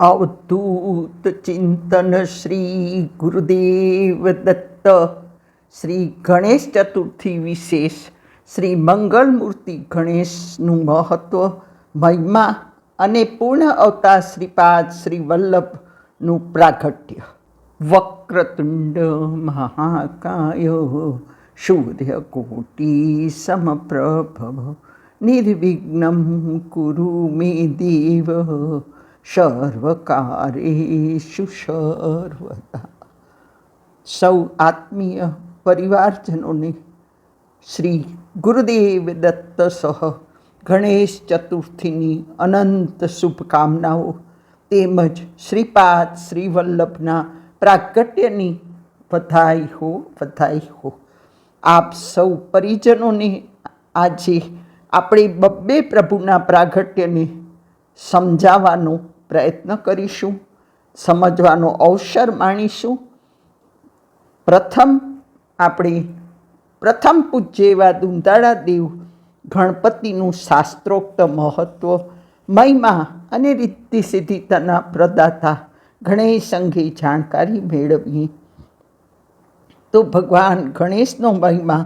અવધૂત ચિંતન શ્રી ગુરુદેવ દત્ત શ્રી ગણેશ ચતુર્થી વિશેષ શ્રી મંગલમૂર્તિ ગણેશનું મહત્ત્વ મહિમા અને પૂર્ણ અવતાર શ્રીપાદ શ્રી વલ્લભનું પ્રાગટ્ય. વક્રતુંડ મહાકાય, સૂર્યકોટી સમપ્રભવ, નિર્વિઘ્નમ કુરુ મે દેવ સર્વકારેષુ સર્વદા સૌ આત્મીય પરિવારજનોને શ્રી ગુરુદેવ દત્ત સહ ગણેશ ચતુર્થીની અનંત શુભકામનાઓ તેમજ શ્રીપાદ શ્રી વલ્લભના પ્રાગટ્યની વધાઈ હો વધાઈ હો આપ સૌ પરિજનોને આજે આપણે બબ્બે પ્રભુના પ્રાગટ્યને સમજાવવાનો પ્રયત્ન કરીશું, સમજવાનો અવસર માણીશું. પ્રથમ આપણે પ્રથમ પૂજ્ય એવા દુંદાળા દેવ ગણપતિનું શાસ્ત્રોક્ત મહત્વ, મહિમા અને રીતિ સિદ્ધિતાના પ્રદાતા ગણેશ અંગે જાણકારી મેળવીએ તો ભગવાન ગણેશનો મહિમા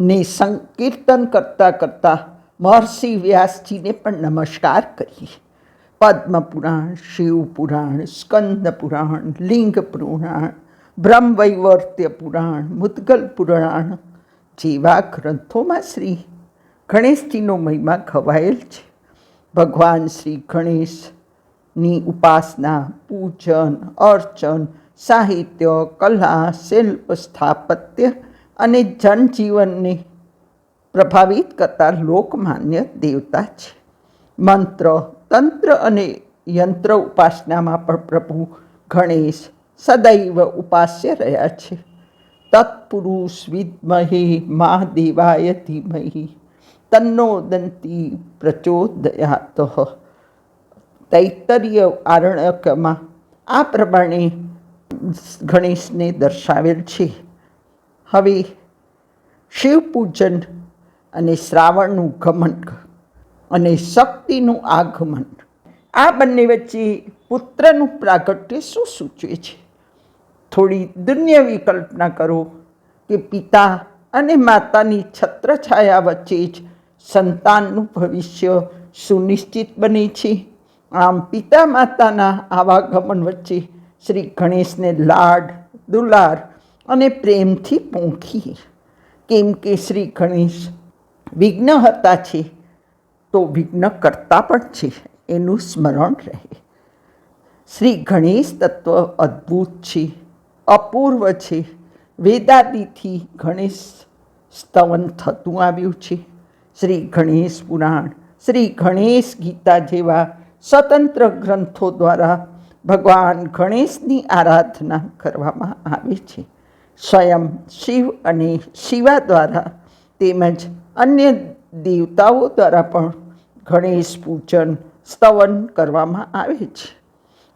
ને સંકીર્તન કરતાં કરતાં મહર્ષિ વ્યાસજીને પણ નમસ્કાર કરીએ. પદ્મ શિવપુરાણ શિવ પુરાણ સ્કંદ પુરાણ લિંગ પુરાણ બ્રહ્મવૈવર્ત્ય પુરાણ મુદગલ પુરાણ જેવા ગ્રંથોમાં શ્રી ગણેશજીનો મહિમા ખવાયેલ છે ભગવાન શ્રી ગણેશની ઉપાસના પૂજન અર્ચન સાહિત્ય કલા શિલ્પ સ્થાપત્ય અને જનજીવનને પ્રભાવિત કરતા લોકમાન્ય દેવતા છે મંત્ર તંત્ર અને યંત્ર ઉપાસનામાં પણ પ્રભુ ગણેશ સદૈવ ઉપાસ્ય રહ્યા છે. તત્પુરુષ વિદ્મહે મહાદેવાય ધીમહી, તન્નો દંતી પ્રચોદયાત. તૈતરીય આરણ્યકમાં આ પ્રમાણે ગણેશને દર્શાવેલ છે. હવે શિવ પૂજન અને શ્રાવણનું ગમન અને શક્તિનું આગમન. આ બંને વચ્ચે પુત્રનું પ્રાગટ્ય શું સૂચવે છે? થોડી દુન્યવી કલ્પના કરો કે પિતા અને માતાની છત્રછાયા વચ્ચે જ સંતાનનું ભવિષ્ય સુનિશ્ચિત બને છે. આમ પિતા માતાના આવાગમન વચ્ચે શ્રી ગણેશને લાડ, દુલાર અને પ્રેમથી પોંખીએ કેમ કે શ્રી ગણેશ વિઘ્નહર્તા છે તો વિઘ્ન કરતા પણ છે. એનું સ્મરણ રહે. શ્રી ગણેશ તત્વ અદ્ભુત છે. અપૂર્વ છે. વેદાદિથી ગણેશ સ્તવન થતું આવ્યું છે. શ્રી ગણેશ પુરાણ, શ્રી ગણેશ ગીતા જેવા સ્વતંત્ર ગ્રંથો દ્વારા ભગવાન ગણેશની આરાધના કરવામાં આવે છે. સ્વયં શિવ અને શિવા દ્વારા તેમજ અન્ય દેવતાઓ દ્વારા પણ ગણેશ પૂજન, સ્તવન કરવામાં આવે છે.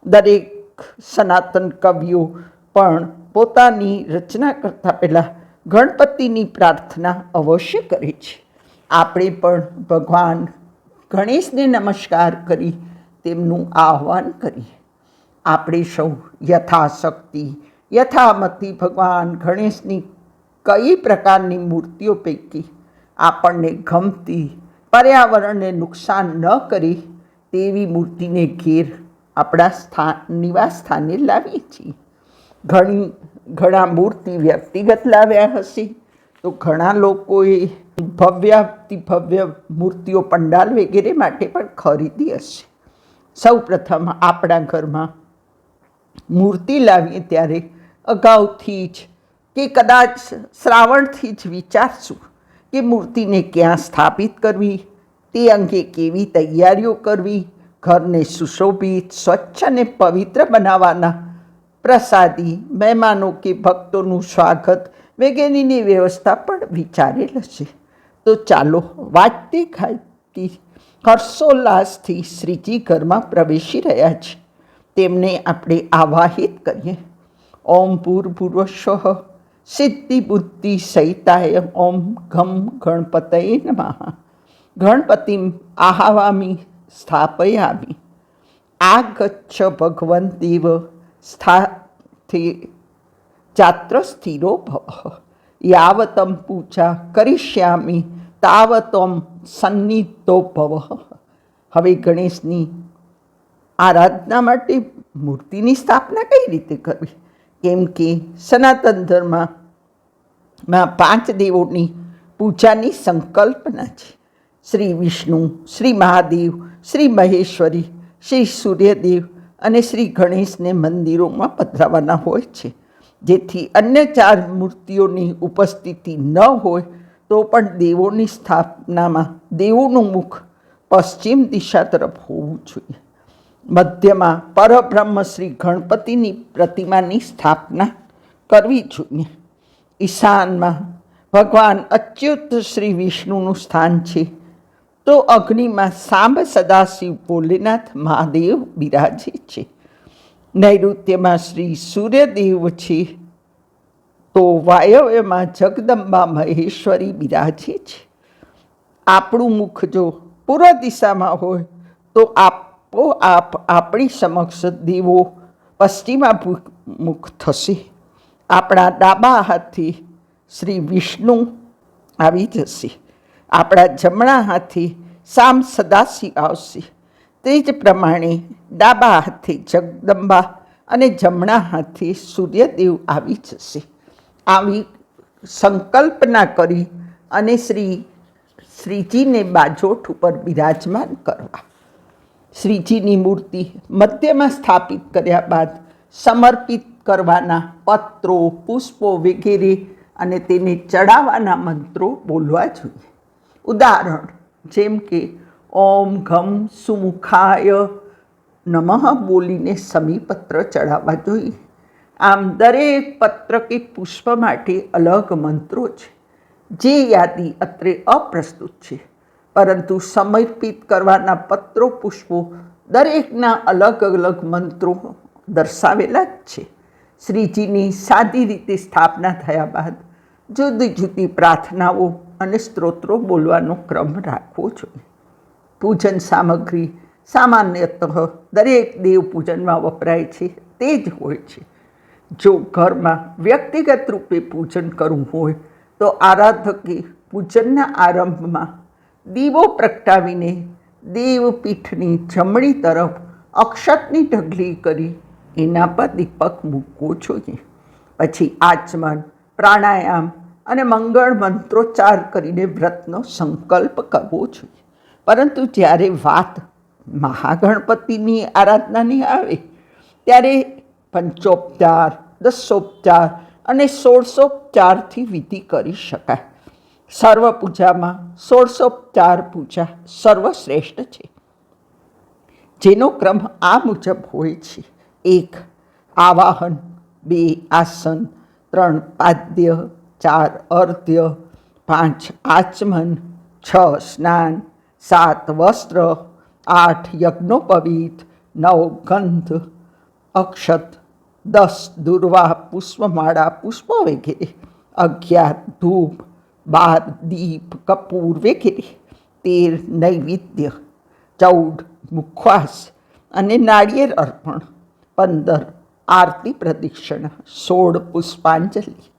દરેક સનાતન કવિઓ પણ પોતાની રચના કરતાં પહેલાં ગણપતિની પ્રાર્થના અવશ્ય કરે છે. આપણે પણ ભગવાન ગણેશને નમસ્કાર કરી તેમનું આહ્વાન કરીએ. આપણે સૌ યથાશક્તિ, યથામતી ભગવાન ગણેશની કઈ પ્રકારની મૂર્તિઓ પૈકી આપણને ગમતી, પર્યાવરણને નુકસાન ન કરી તેવી મૂર્તિને ઘેર આપણા સ્થાન નિવાસ સ્થાને લાવીએ છીએ. ઘણી, ઘણા મૂર્તિ વ્યક્તિગત લાવ્યા હશે તો ઘણા લોકોએ ભવ્યાતિ ભવ્ય મૂર્તિઓ પંડાલ વગેરે માટે પણ ખરીદી હશે. સૌ પ્રથમ આપણા ઘરમાં મૂર્તિ લાવીએ ત્યારે અગાઉથી જ કે કદાચ શ્રાવણથી જ વિચારશું. કે મૂર્તિને ક્યાં સ્થાપિત કરવી? તે અંગે કેવી તૈયારીઓ કરવી? ઘરને સુશોભિત, સ્વચ્છ અને પવિત્ર બનાવવાના પ્રસાદી, મહેમાનો કે ભક્તોનું સ્વાગત વગેરેની વ્યવસ્થા પણ વિચારેલ છે. તો ચાલો વાજતી ખાતી હર્ષોલ્લાસથી શ્રીજી ઘરમાં પ્રવેશી રહ્યા છે. તેમને આપણે આવાહિત કરીએ. ઓમ ભૂર્ભુર્વ સ્વઃ સિદ્ધિ બુદ્ધિ સહિતાય ઓમ ઘમ ગણપતય નમઃ. ગણપતિમ આહાવામી, સ્થાપયામી. આગચ્છ ભગવંતીવ સ્થાથી જાત્ર સ્થિરો ભવ. યાવતમ પૂજા કરિષ્યામી, તાવતમ સન્નિધો ભવ. હવે ગણેશની આરાધના માટે મૂર્તિની સ્થાપના કઈ રીતે કરવી? કેમ કે સનાતન ધર્મમાં પાંચ દેવોની પૂજાની સંકલ્પના છે. શ્રી વિષ્ણુ, શ્રી મહાદેવ, શ્રી મહેશ્વરી, શ્રી સૂર્યદેવ અને શ્રી ગણેશને મંદિરોમાં પધરાવાના હોય છે. જેથી અન્ય ચાર મૂર્તિઓની ઉપસ્થિતિ ન હોય, તો પણ દેવોની સ્થાપનામાં દેવોનું મુખ પશ્ચિમ દિશા તરફ હોવું જોઈએ. મધ્યમાં પરબ્રહ્મ શ્રી ગણપતિની પ્રતિમાની સ્થાપના કરવી જોઈએ. ઈશાનમાં ભગવાન અચ્યુત શ્રી વિષ્ણુનું સ્થાન છે. તો અગ્નિમાં સાંબ સદાશિવ ભોલેનાથ મહાદેવ બિરાજે છે. નૈઋત્યમાં શ્રી સૂર્યદેવ છે. તો વાયવ્યમાં જગદંબા મહેશ્વરી બિરાજે છે. આપણું મુખ જો પૂર્વ દિશામાં હોય, તો આપોઆપ આપણી સમક્ષ દેવો પશ્ચિમાભિમુખ થશે. આપણા ડાબા હાથથી શ્રી વિષ્ણુ આવી જશે. આપણા જમણા હાથથી સામ સદાશિવ આવશે. તે જ પ્રમાણે ડાબા હાથથી જગદંબા અને જમણા હાથથી સૂર્યદેવ આવી જશે. આવી સંકલ્પના કરી અને શ્રી, શ્રીજીને બાજોઠ ઉપર બિરાજમાન કરવા. શ્રીજીની મૂર્તિ મધ્યમાં સ્થાપિત કર્યા બાદ સમર્પિત કરવાના પત્રો, પુષ્પો વગેરે અને તેને ચડાવવાના મંત્રો બોલવા જોઈએ. ઉદાહરણ, જેમ કે, ઓમ ઘમ સુમુખાય નમઃ બોલીને સમીપત્ર ચડાવવા જોઈએ. આમ દરેક પત્ર કે પુષ્પ માટે અલગ મંત્રો છે. જે યાદી અત્રે અપ્રસ્તુત છે. પરંતુ સમર્પિત કરવાના પત્રો પુષ્પો દરેકના અલગ અલગ મંત્રો દર્શાવેલા જ છે. શ્રીજીની સાદી રીતે સ્થાપના થયા બાદ જુદી જુદી પ્રાર્થનાઓ અને સ્ત્રોત્રો બોલવાનો ક્રમ રાખવો જોઈએ. પૂજન સામગ્રી સામાન્યતઃ દરેક દેવ પૂજનમાં વપરાય છે, તે જ હોય છે. જો ઘરમાં વ્યક્તિગત રૂપે પૂજન કરવું હોય, તો આરાધકે પૂજનના આરંભમાં દીવો પ્રગટાવીને દેવપીઠની જમણી તરફ અક્ષતની ઢગલી કરી એના પર દીપક મૂકવો જોઈએ. પછી આચમન, પ્રાણાયામ અને મંગળ મંત્રોચ્ચાર કરીને વ્રતનો સંકલ્પ કરવો જોઈએ. પરંતુ જ્યારે વાત મહાગણપતિની આરાધનાની આવે, ત્યારે પંચોપચાર, દસોપચાર અને સોળસોપચારથી વિધિ કરી શકાય. સર્વ પૂજામાં સોળસોપચાર પૂજા સર્વશ્રેષ્ઠ છે. જેનો ક્રમ આ મુજબ હોય છે. એક, આવાહન. બે, આસન. ત્રણ, પાદ્ય. ચાર, અર્ધ્ય. પાંચ, આચમન. છ, સ્નાન. સાત, વસ્ત્ર. આઠ, યજ્ઞોપવીત. નવ, ગંધ. અક્ષત. દસ, દુર્વા, પુષ્પમાળા, પુષ્પ વગેરે. અગિયાર, ધૂપ. બાર દીપ કપૂર વગેરે તેર નૈવેદ્ય, ચૌદ મુખવાસ અને નાળિયેર અર્પણ, પંદર આરતી પ્રદક્ષિણા, સોળ પુષ્પાંજલિ.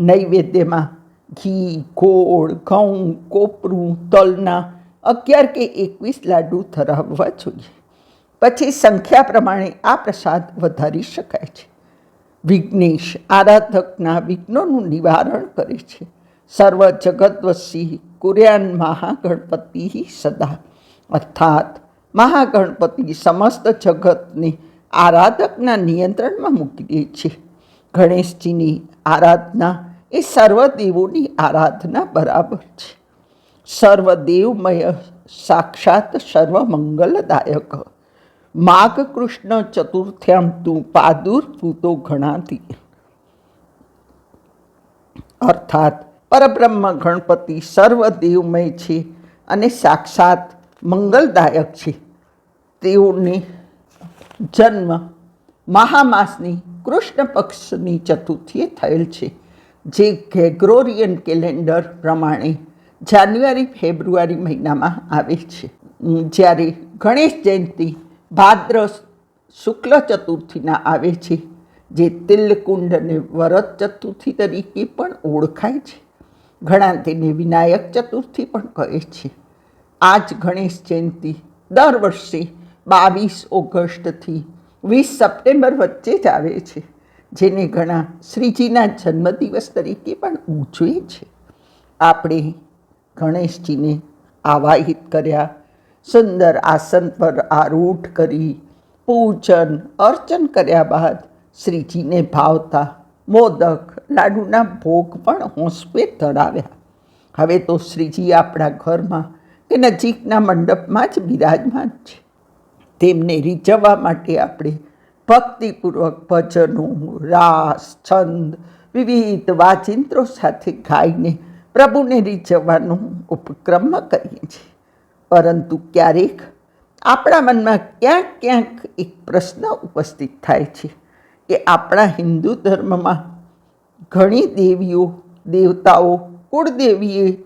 નૈવેદ્યમાં ઘી, ગોળ, ઘઉં, કોપરું, તલના અગિયાર કે એકવીસ લાડુ ધરાવવા જોઈએ. પછી સંખ્યા પ્રમાણે આ પ્રસાદ વધારી શકાય છે. વિઘ્નેશ આરાધકના વિઘ્નોનું નિવારણ કરે છે. સર્વ જગતવસી કુર્યાન મહાગણપતિ સદા અર્થાત મહાગણપતિ સમસ્ત જગતને આરાધકના નિયંત્રણમાં મૂકી દે છે ગણેશજીની આરાધના એ સર્વદેવોની આરાધના બરાબર છે સર્વદેવમય સાક્ષાત સર્વમંગલદાયક માઘ કૃષ્ણ ચતુર્થ્યામ તું પાદુર્ભૂતો ગણાતી અર્થાત પરબ્રહ્મ ગણપતિ સર્વદેવમય છે અને સાક્ષાત મંગલદાયક છે. તેઓની જન્મ મહામાસની કૃષ્ણ પક્ષની ચતુર્થીએ થયેલ છે, જે ગ્રેગોરિયન કેલેન્ડર પ્રમાણે જાન્યુઆરી, ફેબ્રુઆરી મહિનામાં આવે છે. જ્યારે ગણેશ જયંતિ ભાદ્ર શુક્લ ચતુર્થીના આવે છે, જે તિલકુંડ અને વરદ ચતુર્થી તરીકે પણ ઓળખાય છે. ઘણા તેને વિનાયક ચતુર્થી પણ કહે છે. આજ ગણેશ જયંતિ દર વર્ષે બાવીસ ઓગસ્ટથી વીસ સપ્ટેમ્બર વચ્ચે જ આવે છે, જેને ઘણા શ્રીજીના જન્મદિવસ તરીકે પણ ઉજવે છે. આપણે ગણેશજીને આવાહિત કર્યા, સુંદર આસન પર આરૂઢ કરી, પૂજન અર્ચન કર્યા બાદ શ્રીજીને ભાવતા મોદક લાડુના ભોગ પણ હોંસપે ધરાવ્યા. હવે તો શ્રીજી આપણા ઘરમાં કે નજીકના મંડપમાં જ બિરાજમાન છે. તેમને રીઝવવા માટે આપણે ભક્તિપૂર્વક ભજનો, રાસ, છંદ, વિવિધ વાચિંત્રો સાથે ગાઈને પ્રભુને રીઝવવાનો ઉપક્રમ કરીએ છીએ. પરંતુ ક્યારેક આપણા મનમાં ક્યાંક ક્યાંક એક પ્રશ્ન ઉપસ્થિત થાય છે કે આપણા હિન્દુ ધર્મમાં ઘણી દેવીઓ, દેવતાઓ, કુળદેવીએ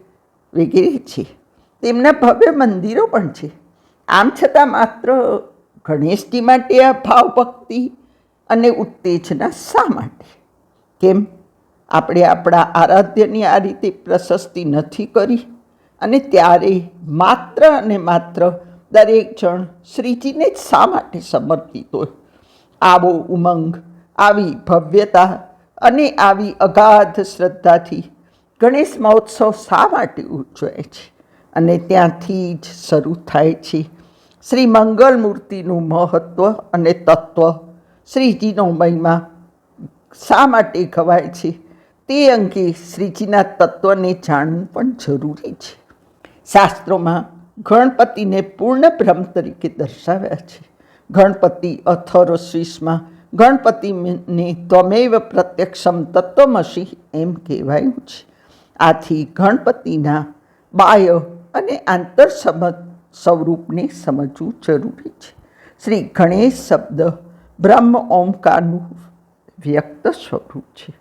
વગેરે છે. તેમના ભવ્ય મંદિરો પણ છે. આમ છતાં માત્ર ગણેશજી માટે આ ભાવભક્તિ અને ઉત્તેજના શા માટે? કેમ? આપણે આપણા આરાધ્યની આ રીતે પ્રશસ્તિ નથી કરી અને ત્યારે માત્ર અને માત્ર દરેક જણ શ્રીજીને જ શા માટે સમર્પિત હોય? આવો ઉમંગ, આવી ભવ્યતા અને આવી અગાધ શ્રદ્ધાથી ગણેશ મહોત્સવ શા માટે ઉજવાય છે? અને ત્યાંથી જ શરૂ થાય છે શ્રી મંગલ મૂર્તિનું મહત્ત્વ અને તત્વ. શ્રીજીનો મહિમા શા માટે ખવાય છે? તે અંગે શ્રીજીના તત્વને જાણવું પણ જરૂરી છે. શાસ્ત્રોમાં ગણપતિને પૂર્ણ બ્રહ્મ તરીકે દર્શાવ્યા છે. ગણપતિ અથર્વશીષમાં ગણપતિને ત્વમેવ પ્રત્યક્ષમ તત્વમસી એમ કહેવાયું છે. આથી ગણપતિના બાહ્ય અને આંતર સ્વરૂપને સમજવું જરૂરી છે. શ્રી ગણેશ શબ્દ બ્રહ્મ ઓમકારનું વ્યક્ત સ્વરૂપ છે.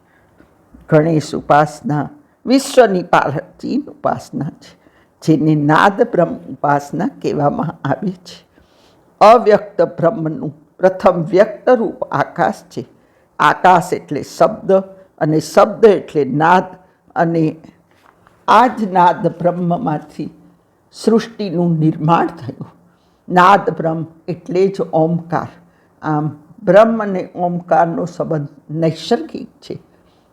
ગણેશ ઉપાસના વિશ્વની પ્રાચીન ઉપાસના છે, જેને નાદ બ્રહ્મ ઉપાસના કહેવામાં આવે છે. અવ્યક્ત બ્રહ્મનું પ્રથમ વ્યક્તરૂપ આકાશ છે. આકાશ એટલે શબ્દ અને શબ્દ એટલે નાદ અને આ જ નાદ બ્રહ્મમાંથી સૃષ્ટિનું નિર્માણ થયું. નાદ બ્રહ્મ એટલે જ ઓમકાર. આમ બ્રહ્મ અને ઓમકારનો સંબંધ નૈસર્ગિક છે.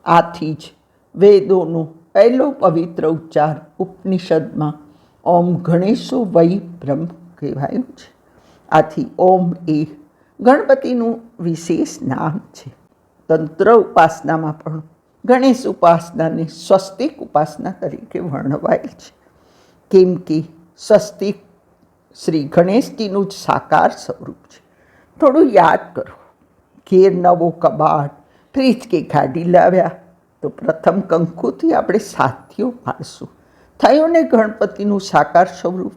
આથી જ વેદોનો પહેલો પવિત્ર ઉચ્ચાર ઉપનિષદમાં ઓમ ગણેશો વૈ બ્રહ્મ કહેવાયું છે. આથી ઓમ એ ગણપતિનું વિશેષ નામ છે. તંત્ર ઉપાસનામાં પણ ગણેશ ઉપાસનાને સ્વસ્તિક ઉપાસના તરીકે વર્ણવાયેલ છે. કેમ કે સ્વસ્તિક શ્રી ગણેશજીનું જ સાકાર સ્વરૂપ છે. થોડું યાદ કરો, ઘેર નવો કબાટ, ફ્રીજ કે ગાડી લાવ્યા, તો પ્રથમ કંકુથી આપણે સાથીઓ પાડશું. થયું ને ગણપતિનું સાકાર સ્વરૂપ?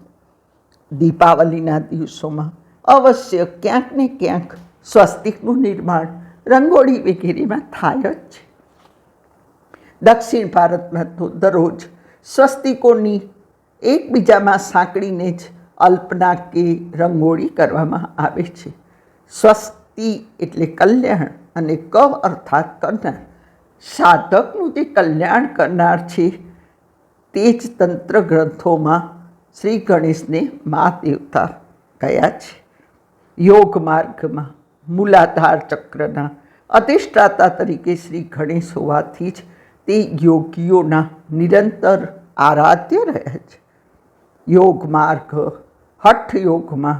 દીપાવલીના દિવસોમાં અવશ્ય ક્યાંક ને ક્યાંક સ્વસ્તિકનું નિર્માણ રંગોળી વગેરેમાં થાય જ છે. દક્ષિણ ભારતમાં તો દરરોજ સ્વસ્તિકોની એકબીજામાં સાંકળીને જ અલ્પના કે રંગોળી કરવામાં આવે છે. સ્વસ્તિ એટલે કલ્યાણ અને ક અર્થાત કરનાર. સાધકનું જે કલ્યાણ કરનાર છે તે જ તંત્ર ગ્રંથોમાં શ્રી ગણેશને મા દેવતા કયા છે. યોગ માર્ગમાં મૂલાધાર ચક્રના અધિષ્ઠાતા તરીકે શ્રી ગણેશ હોવાથી જ તે યોગીઓના નિરંતર આરાધ્ય રહ્યા છે. યોગ માર્ગ હઠ યોગમાં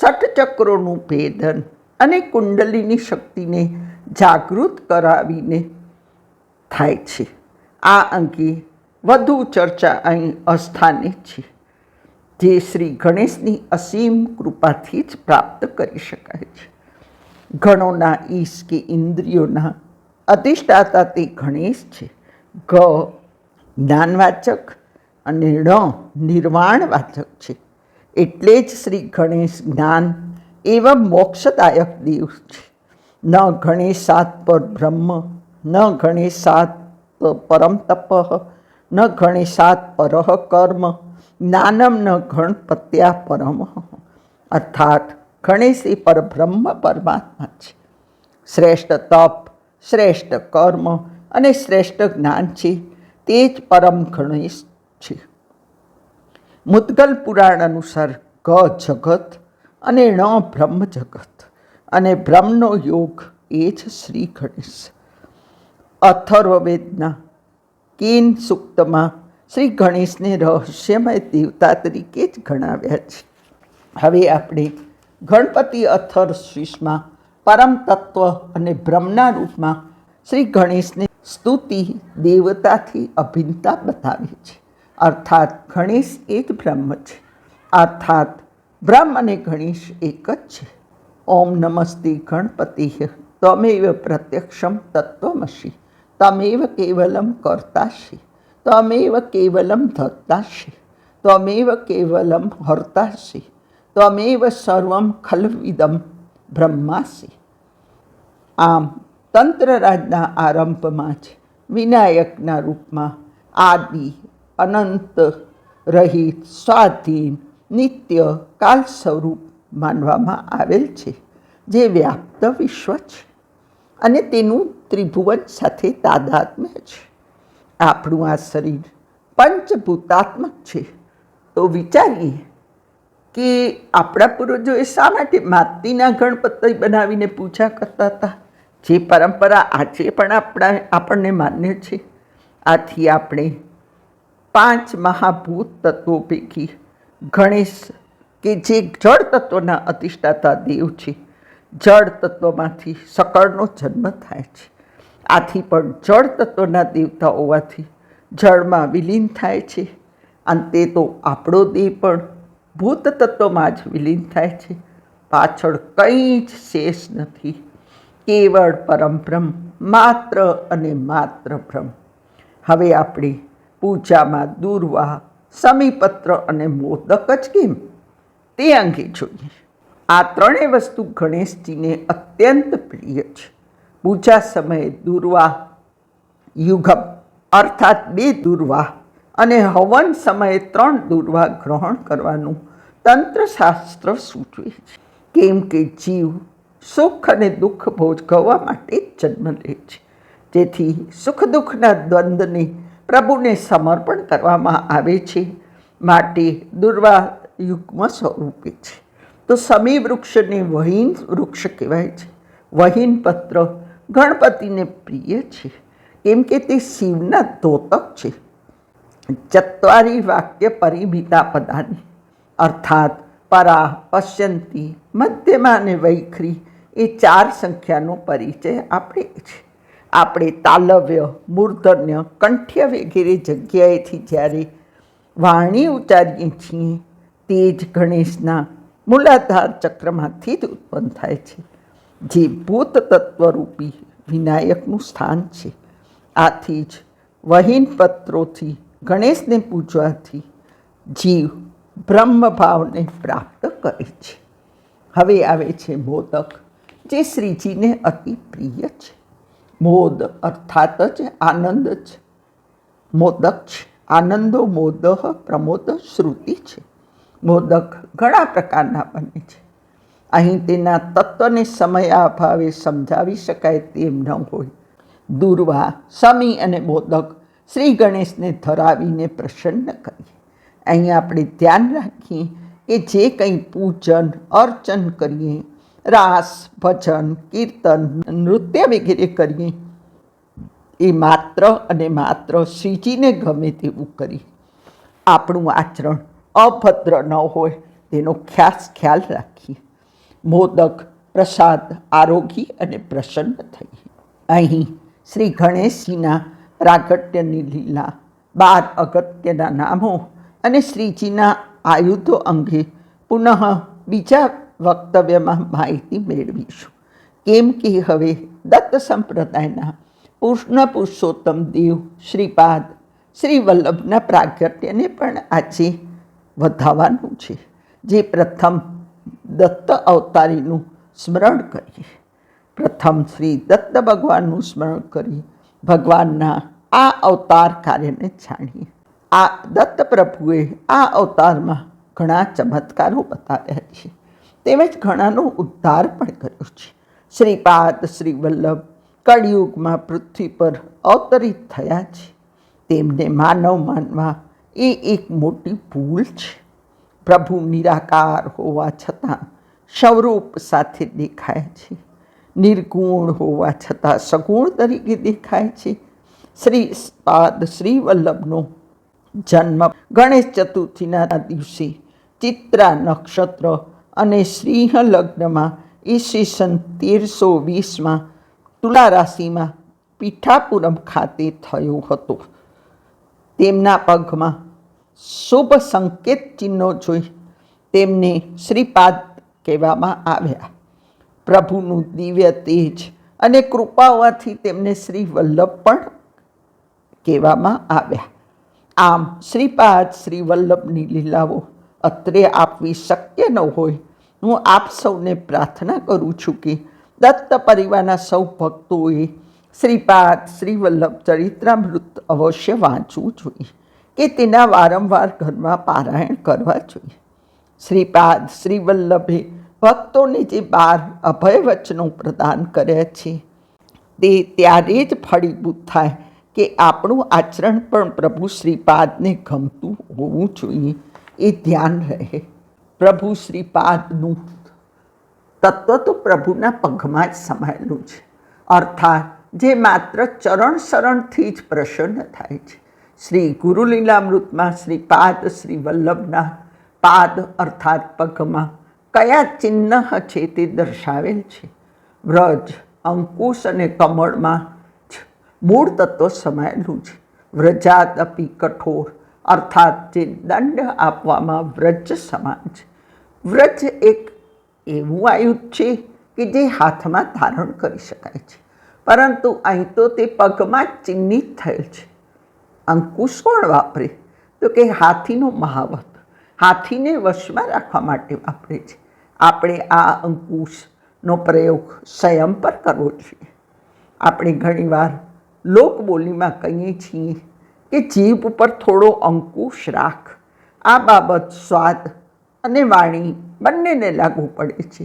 ષટચક્રોનું ભેદન અને કુંડલીની શક્તિને જાગૃત કરાવીને થાય છે. આ અંગે વધુ ચર્ચા અહીં અસ્થાને છે. જે શ્રી ગણેશની અસીમ કૃપાથી જ પ્રાપ્ત કરી શકાય છે. ગણોના ઈશ કે ઇન્દ્રિયોના અધિષ્ઠાતા તે ગણેશ છે. ગ જ્ઞાનવાચક અને ણ નિર્વાણવાચક છે. એટલે જ શ્રી ગણેશ જ્ઞાન એવા મોક્ષદાયક દેવ છે. ન ગણેશાત પર બ્રહ્મ, ન ગણેશાત પરમ તપ, ન ગણેશાત પરઃ કર્મ જ્ઞાનમ ન ગણપત્યા પરમ. અર્થાત ગણેશ એ પરબ્રહ્મ પરમાત્મા છે. શ્રેષ્ઠ તપ, શ્રેષ્ઠ કર્મ અને શ્રેષ્ઠ જ્ઞાન છે. તે જ પરમ ગણેશ છે. મુદ્ગલ પુરાણ અનુસાર, ગ જગત અને ણ બ્રહ્મ જગત. અને બ્રહ્મનો યોગ એ જ શ્રી ગણેશ. અથર્વવેદના, કેન સૂક્તમાં શ્રી ગણેશને રહસ્યમય દેવતા તરીકે જ ગણાવ્યા છે. હવે આપણે ગણપતિ અથર શીશમાં પરમ તત્વ અને બ્રહ્મના રૂપમાં શ્રી ગણેશને સ્તુતિ, દેવતાથી અભિન્નતા બતાવી છે. અર્થાત ગણેશ એ જ બ્રહ્મ છે. અર્થાત બ્રહ્મ અને ગણેશ એક જ છે. ઓમ નમસ્તે ગણપતિ. તમેવ પ્રત્યક્ષમ તત્વમસી. તમેવ કેવલમ કર્તાશી. ત્વમેવ કેવલમ ધત્તાશી ત્વમેવ કેવલમ હર્તાશી ત્વમેવ સર્વમ ખલવિદમ બ્રહ્માસી આમ તંત્રરાજના આરંભમાં જ વિનાયકના રૂપમાં આદિ અનંત રહિત સ્વાધીન નિત્ય કાલ સ્વરૂપ માનવામાં આવેલ છે જે વ્યાપ્ત વિશ્વ છે અને તેનું ત્રિભુવન સાથે તાદાત્મ્ય છે આપણું આ શરીર પંચભૂતાત્મક છે. તો વિચારીએ કે આપણા પૂર્વજોએ શા માટે માતીના ગણપતિ બનાવીને પૂજા કરતા હતા? જે પરંપરા આજે પણ આપણા આપણને માન્ય છે. આથી આપણે પાંચ મહાભૂત તત્વો પૈકી ગણેશ કે જે જળ તત્વના અધિષ્ઠાતા દેવ છે. જળ તત્વમાંથી સકળનો જન્મ થાય છે. આથી પણ જળ તત્વના દેવતા હોવાથી જળમાં વિલીન થાય છે. અંતે તો આપણો દેહ પણ ભૂત તત્વમાં જ વિલીન થાય છે. પાછળ કંઈ જ શેષ નથી. કેવળ પરમભ્રમ માત્ર અને માત્ર ભ્રમ હવે આપણે પૂજામાં દૂરવા, સમીપત્ર અને મોદક જ કેમ? તે અંગે જોઈએ. આ ત્રણેય વસ્તુ ગણેશજીને અત્યંત પ્રિય છે. પૂજા સમયે દુર્વા યુગમ અર્થાત બે દુર્વા અને હવન સમયે ત્રણ દુર્વા ગ્રહણ કરવાનું તંત્રશાસ્ત્ર સૂચવે છે. કેમ કે જીવ સુખ અને દુઃખ ભોગવવા માટે જન્મ લે છે. જેથી સુખ દુઃખના દ્વંદ્વને પ્રભુને સમર્પણ કરવામાં આવે છે. માટે દુર્વા યુગ્મ સ્વરૂપે છે. તો સમી વૃક્ષને વહીન વૃક્ષ કહેવાય છે. વહીન પત્ર ગણપતિને પ્રિય છે. કેમ કે તે શિવના ધોતક છે. ચત્વારી વાક્ય પરિમિતા પદાની. અર્થાત પરા પશ્યંતી, મધ્યમાં અને વૈખરી એ ચાર સંખ્યાનો પરિચય આપણે છે. આપણે તાલવ્ય, મૂર્ધન્ય, કંઠ્ય વગેરે જગ્યાએથી જ્યારે વાણી ઉચ્ચારીએ છીએ, તે જ ગણેશના મૂલાધાર ચક્રમાંથી જ ઉત્પન્ન થાય છે. જે ભૂત તત્વરૂપી વિનાયકનું સ્થાન છે. આથી જ વહીન પત્રોથી ગણેશને પૂજવાથી જીવ બ્રહ્મભાવને પ્રાપ્ત કરે છે. હવે આવે છે મોદક, જે શ્રીજીને અતિ પ્રિય છે. મોદ અર્થાત જ આનંદ છે. મોદક છે. આનંદો મોદ પ્રમોદ શ્રુતિ છે. મોદક ઘણા પ્રકારના બને છે. અહીં તેના તત્વને સમય અભાવે સમજાવી શકાય તેમ ન હોય. દુર્વા, સમી અને બોધક શ્રી ગણેશને ધરાવીને પ્રસન્ન કરીએ. અહીં આપણે ધ્યાન રાખીએ કે જે કંઈ પૂજન, અર્ચન કરીએ, રાસ, ભજન, કીર્તન, નૃત્ય વગેરે કરીએ, એ માત્ર અને માત્ર શ્રીજીને ગમે તેવું કરી આપણું આચરણ અભદ્ર ન હોય તેનો ખાસ ખ્યાલ રાખીએ. મોદક, પ્રસાદ, આરોગી અને પ્રસન્ન થઈ. અહીં શ્રી ગણેશજીના પ્રાગટ્યની લીલા, બાર અગત્યના નામો અને શ્રીજીના આયુધો અંગે પુનઃ બીજા વક્તવ્યમાં માહિતી મેળવીશું. કેમ કે હવે દત્ત સંપ્રદાયના પૂર્ણ પુરુષોત્તમ દેવ શ્રીપાદ, શ્રી વલ્લભના પ્રાગટ્યને પણ આજે વધાવવાનું છે. જે પ્રથમ દત્ત અવતારીનું સ્મરણ કરીએ. પ્રથમ શ્રી દત્ત ભગવાનનું સ્મરણ કરી ભગવાનના આ અવતાર કાર્યને જાણીએ. આ દત્ત પ્રભુએ આ અવતારમાં ઘણા ચમત્કારો બતાવ્યા છે. તેમજ ઘણાનો ઉદ્ધાર પણ કર્યો છે. શ્રીપાદ શ્રી વલ્લભ કળિયુગમાં પૃથ્વી પર અવતરિત થયા છે. તેમને માનવ માનવા એ એક મોટી ભૂલ છે. પ્રભુ નિરાકાર હોવા છતાં સ્વરૂપ સાથે દેખાય છે. નિર્ગુણ હોવા છતાં સગુણ તરીકે દેખાય છે. શ્રી પાદ શ્રી વલ્લભનો જન્મ ગણેશ ચતુર્થીના દિવસે ચિત્રા નક્ષત્ર અને સિંહ લગ્નમાં ઈસવીસન તેરસો વીસમાં તુલા રાશિમાં પીઠાપુરમ ખાતે થયો હતો. તેમના પગમાં શુભ સંકેત ચિહ્નો જોઈ તેમને શ્રીપાદ કહેવામાં આવ્યા. પ્રભુનું દિવ્ય તેજ અને કૃપા હોવાથી તેમને શ્રી વલ્લભ પણ કહેવામાં આવ્યા. આમ શ્રીપાદ શ્રી વલ્લભની લીલાઓ અત્રે આપવી શક્ય ન હોય. હું આપ સૌને પ્રાર્થના કરું છું કે દત્ત પરિવારના સૌ ભક્તોએ શ્રીપાદ શ્રી વલ્લભ ચરિત્રામૃત અવશ્ય વાંચવું જોઈએ. કે તેના વારંવાર ઘરમાં પારાયણ કરવા જોઈએ. શ્રીપાદ શ્રી વલ્લભે ભક્તોને જે બાર અભય વચનો પ્રદાન કર્યા છે, તે ત્યારે જ ફળીભૂત થાય કે આપણું આચરણ પણ પ્રભુ શ્રીપાદને ગમતું હોવું જોઈએ. એ ધ્યાન રહે. પ્રભુ શ્રીપાદનું તત્વ તો પ્રભુના પગમાં જ સમાયેલું છે. અર્થાત, જે માત્ર ચરણ શરણથી જ પ્રસન્ન થાય છે. શ્રી ગુરુલીલામૃતમાં, શ્રી પાદ શ્રી વલ્લભના પાદ અર્થાત પગમાં કયા ચિહ્ન છે તે દર્શાવેલ છે? વ્રજ, અંકુશ અને કમળમાં જ મૂળ તત્વ સમાયેલું છે. વ્રજાત અપી કઠોર, અર્થાત જે દંડ આપવામાં વ્રજ સમાન છે. વ્રજ એક એવું આયુધ છે કે જે હાથમાં ધારણ કરી શકાય છે. પરંતુ અહીં તો તે પગમાં ચિહ્નિત થયેલ છે. અંકુશ કોણ વાપરે? તો કે હાથીનો મહાવત. હાથીને વશમાં રાખવા માટે વાપરે છે. આપણે આ અંકુશનો પ્રયોગ સંયમ પર કરવો જોઈએ. આપણે ઘણીવાર લોકબોલીમાં કહીએ છીએ કે જીભ ઉપર થોડો અંકુશ રાખ. આ બાબત સ્વાદ અને વાણી બંનેને લાગુ પડે છે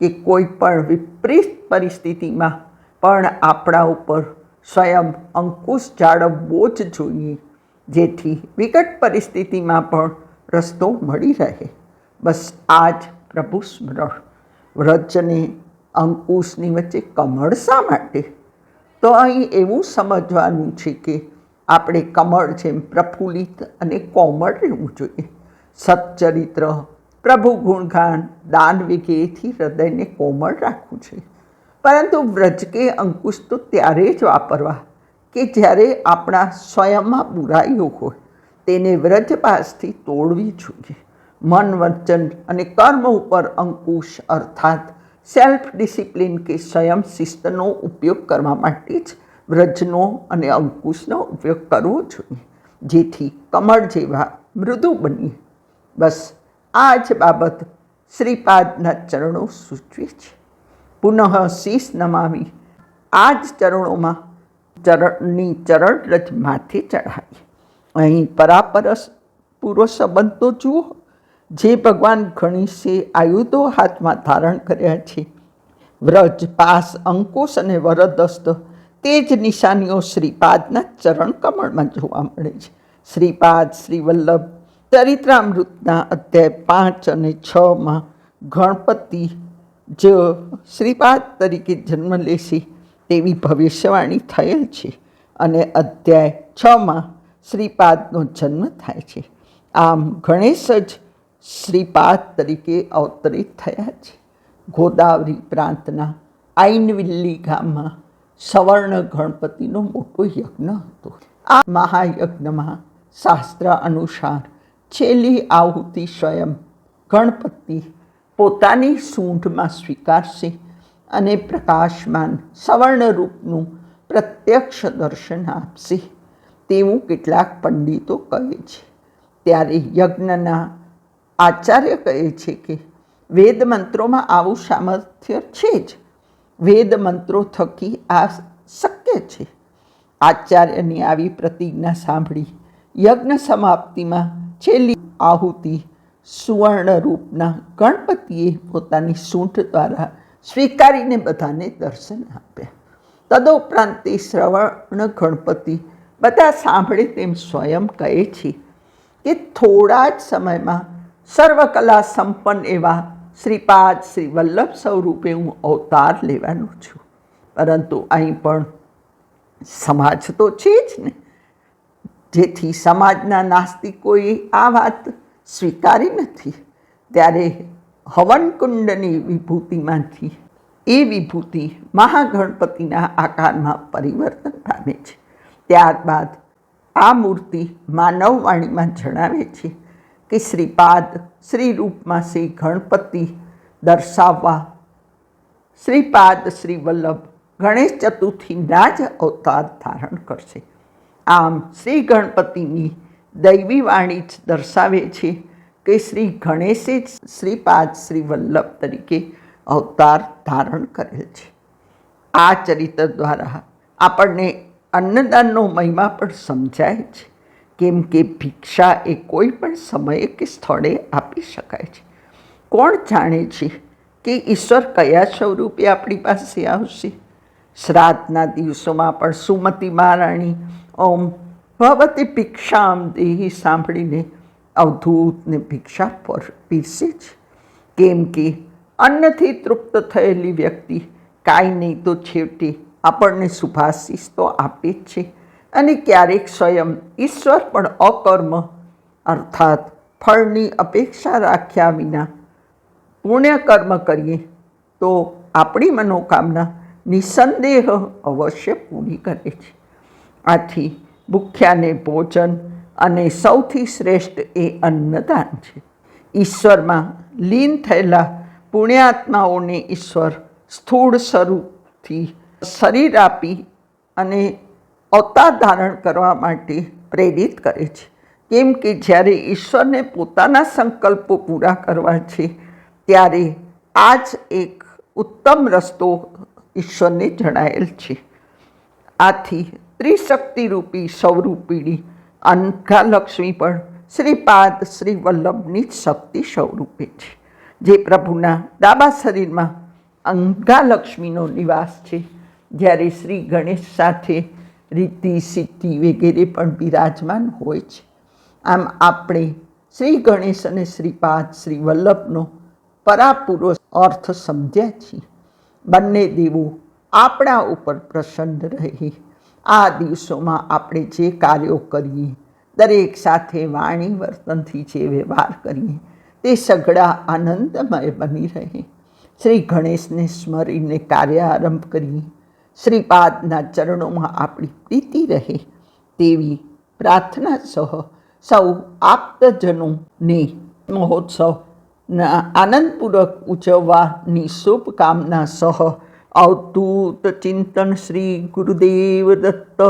કે કોઈ પણ વિપરીત પરિસ્થિતિમાં પણ આપણા ઉપર સ્વયં અંકુશ જાળવવો જ જોઈએ જેથી વિકટ પરિસ્થિતિમાં પણ રસ્તો મળી રહે. બસ આ જ પ્રભુ સ્મરણ. વ્રજને અંકુશની વચ્ચે કમળ શા માટે? તો અહીં એવું સમજવાનું છે કે આપણે કમળ જેમ પ્રફુલ્લિત અને કોમળ રહેવું જોઈએ. સચ્ચરિત્ર પ્રભુ ગુણગાન, દાન વગેરેથી હૃદયને કોમળ રાખવું છે. પરંતુ વ્રજ કે અંકુશ તો ત્યારે જ વાપરવા કે જ્યારે આપણા સ્વયંમાં બુરાઈઓ હોય, તેને વ્રજપાસથી તોડવી જોઈએ. મન વચન અને કર્મ ઉપર અંકુશ અર્થાત સેલ્ફ ડિસિપ્લિન કે સ્વયં શિસ્તનો ઉપયોગ કરવા માટે જ વ્રજનો અને અંકુશનો ઉપયોગ કરવો જોઈએ. જેથી કમળ જેવા મૃદુ બનીએ. બસ આ જ બાબત શ્રીપાદના ચરણો સૂચવે છે. પુનઃ શીશ નમાવી. આ જ ચરણોમાં ચરણની ચરણ રજ માથે ચઢાવી અહીં પરાપરસ પૂરો સંબંધ તો જુઓ જે ભગવાન ગણેશે આયુધો હાથમાં ધારણ કર્યા છે. વ્રજ, પાસ, અંકુશ અને વરદસ્ત તે જ નિશાનીઓ શ્રીપાદના ચરણ કમળમાં જોવા મળે છે. શ્રીપાદ, શ્રીવલ્લભ, ચરિત્રામૃતના અધ્યાય પાંચ અને છમાં ગણપતિ જ શ્રીપાદ તરીકે જન્મ લેશે તેવી ભવિષ્યવાણી થયેલ છે અને અધ્યાય છમાં શ્રીપાદનો જન્મ થાય છે. આમ ગણેશ જ શ્રીપાદ તરીકે અવતરિત થયા છે. ગોદાવરી પ્રાંતના આઈનવિલ્લી ગામમાં સવર્ણ ગણપતિનો મોટો યજ્ઞ હતો. આ મહાયજ્ઞમાં શાસ્ત્ર અનુસાર છેલ્લી આહુતિ સ્વયં ગણપતિ પોતાની સૂંઢમાં સ્વીકારશે અને પ્રકાશમાન સવર્ણરૂપનું પ્રત્યક્ષ દર્શન આપશે. તેવું કેટલાક પંડિતો કહે છે. ત્યારે યજ્ઞના આચાર્ય કહે છે કે, વેદ મંત્રોમાં આવું સામર્થ્ય છે જ. વેદ મંત્રો થકી આ શક્ય છે. આચાર્યની આવી પ્રતિજ્ઞા સાંભળી યજ્ઞ સમાપ્તિમાં છેલ્લી આહુતિ સુવર્ણ રૂપના ગણપતિએ પોતાની સૂંઠ દ્વારા સ્વીકારીને બધાને દર્શન આપ્યા. તદુપરાંત તે શ્રવણ ગણપતિ બધા સાંભળે તેમ સ્વયં કહે છે કે થોડા જ સમયમાં સર્વકલા સંપન્ન એવા શ્રીપાદ શ્રી વલ્લભ સ્વરૂપે હું અવતાર લેવાનો છું. પરંતુ અહીં પણ સમાજ તો છે જ ને. જેથી સમાજના નાસ્તિકોએ આ વાત સ્વીકારી નથી. ત્યારે હવનકુંડની વિભૂતિમાંથી એ વિભૂતિ મહાગણપતિના આકારમાં પરિવર્તન પામે છે. ત્યારબાદ આ મૂર્તિ માનવવાણીમાં જણાવે છે કે શ્રીપાદ શ્રી રૂપમાં શ્રી ગણપતિ દર્શાવવા શ્રીપાદ શ્રી વલ્લભ ગણેશ ચતુર્થીના જ અવતાર ધારણ કરશે. આમ શ્રી ગણપતિની દૈવી વાણી જ દર્શાવે છે કે શ્રી ગણેશે જ શ્રીપાદ શ્રી વલ્લભ તરીકે અવતાર ધારણ કરેલ છે. આ ચરિત્ર દ્વારા આપણને અન્નદાનનો મહિમા પણ સમજાય છે. કેમ કે ભિક્ષા એ કોઈ પણ સમયે કે સ્થળે આપી શકાય છે. કોણ જાણે છે કે ઈશ્વર કયા સ્વરૂપે આપણી પાસે આવશે? શ્રાદ્ધના દિવસોમાં પણ સુમતી મહારાણી ઓમ ભવતી ભિક્ષામ દેહી સાંભળીને અવધૂતને ભિક્ષા પર પીરસે છે કેમ કે અન્નથી તૃપ્ત થયેલી વ્યક્તિ કાંઈ નહીં તો છેવટે આપણને સુભાષિસ તો આપે જ છે અને ક્યારેક સ્વયં ઈશ્વર પણ અકર્મ અર્થાત ફળની અપેક્ષા રાખ્યા વિના પુણ્ય કર્મ કરીએ તો આપણી મનોકામના નિસંદેહ અવશ્ય પૂરી કરે છે આથી ભૂખ્યાને ભોજન અને સૌથી શ્રેષ્ઠ એ અન્નદાન છે. ઈશ્વરમાં લીન થયેલા પુણ્યાત્માઓને ઈશ્વર સ્થૂળ સ્વરૂપથી શરીર આપી અને અવતાર ધારણ કરવા માટે પ્રેરિત કરે છે. કેમ કે જ્યારે ઈશ્વરને પોતાના સંકલ્પો પૂરા કરવા છે, ત્યારે આ જ એક ઉત્તમ રસ્તો ઈશ્વરને જણાયેલ છે. આથી ત્રિશક્તિરૂપી સ્વરૂપિણી અનઘાલક્ષ્મી પણ શ્રીપાદ શ્રી વલ્લભની જ શક્તિ સ્વરૂપે છે. જે પ્રભુના ડાબા શરીરમાં અંગાલક્ષ્મીનો નિવાસ છે. જ્યારે શ્રી ગણેશ સાથે રીતિ સિદ્ધિ વગેરે પણ બિરાજમાન હોય છે. આમ આપણે શ્રી ગણેશ અને શ્રીપાદ શ્રી વલ્લભનો પરાપૂરો અર્થ સમજ્યા છીએ. બંને દેવો આપણા ઉપર પ્રસન્ન રહે. આ દિવસોમાં આપણે જે કાર્યો કરીએ, દરેક સાથે વાણી વર્તનથી જે વ્યવહાર કરીએ, તે સઘળા આનંદમય બની રહે. શ્રી ગણેશને સ્મરીને કાર્ય આરંભ કરીએ. શ્રીપાદના ચરણોમાં આપણી પ્રીતિ રહે. તેવી પ્રાર્થના સહ સૌ આપ્તજનોને મહોત્સવના આનંદપૂર્વક ઉજવવાની શુભકામના સહ અવધૂત ચિંતન શ્રી ગુરુદેવ દત્ત